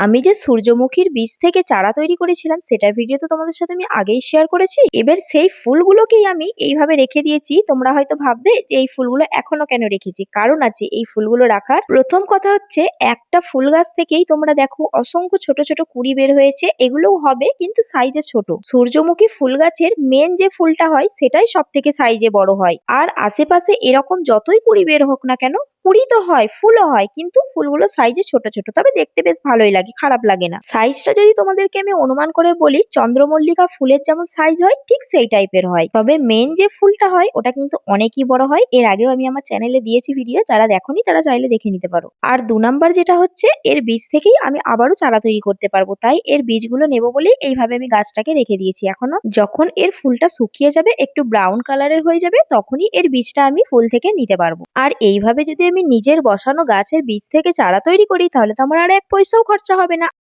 আমি যে সূর্যমুখীর বীজ থেকে চারা তৈরি করেছিলাম, সেটার ভিডিও তো তোমাদের সাথে আমি আগেই শেয়ার করেছি। এবার সেই ফুলগুলোকেই আমি এইভাবে রেখে দিয়েছি। তোমরা হয়তো ভাববে যে এই ফুলগুলো এখনও কেন রেখেছি? কারণ আছে এই ফুলগুলো রাখার। প্রথম কথা হচ্ছে, একটা ফুল গাছ থেকেই তোমরা দেখো অসংখ্য ছোট ছোট কুড়ি বের হয়েছে। এগুলোও হবে, কিন্তু সাইজে ছোট। সূর্যমুখী ফুল গাছের মেন যে ফুলটা হয়, সেটাই সব থেকে সাইজে বড় হয়। আর আশেপাশে এরকম যতই কুড়ি বের হোক না কেন কুড়ি তো হয়, ফুলও হয়, কিন্তু ফুলগুলো সাইজে ছোট ছোট। তবে দেখতে বেশ ভালোই লাগে, খারাপ লাগে না। সাইজটা যদি তোমাদেরকে আমি অনুমান করে বলি, চন্দ্রমল্লিকা ফুলের যেমন সাইজ হয়, ঠিক সেই টাইপের হয়। তবে মেন যে ফুলটা হয়, ওটা কিন্তু অনেকই বড় হয়। এর আগেও আমি আমার চ্যানেলে দিয়েছি ভিডিও যারা দেখোনি তারা চাইলে দেখে নিতে পারো। আর দু নাম্বার যেটা হচ্ছে, এর বীজ থেকেই আমি আবারও চারা তৈরি করতে পারব। তাই এর বীজগুলো নেব বলেই এইভাবে আমি গাছটাকে রেখে দিয়েছি। এখনও যখন এর ফুলটা শুকিয়ে যাবে, একটু ব্রাউন কালারের হয়ে যাবে, তখনই এর বীজটা আমি ফুল থেকে নিতে পারব। আর এইভাবে যদি আমি নিজের বসানো গাছের বীজ থেকে চারা তৈরি করি, তাহলে তো আমার আর এক পয়সাও খরচা হবে না।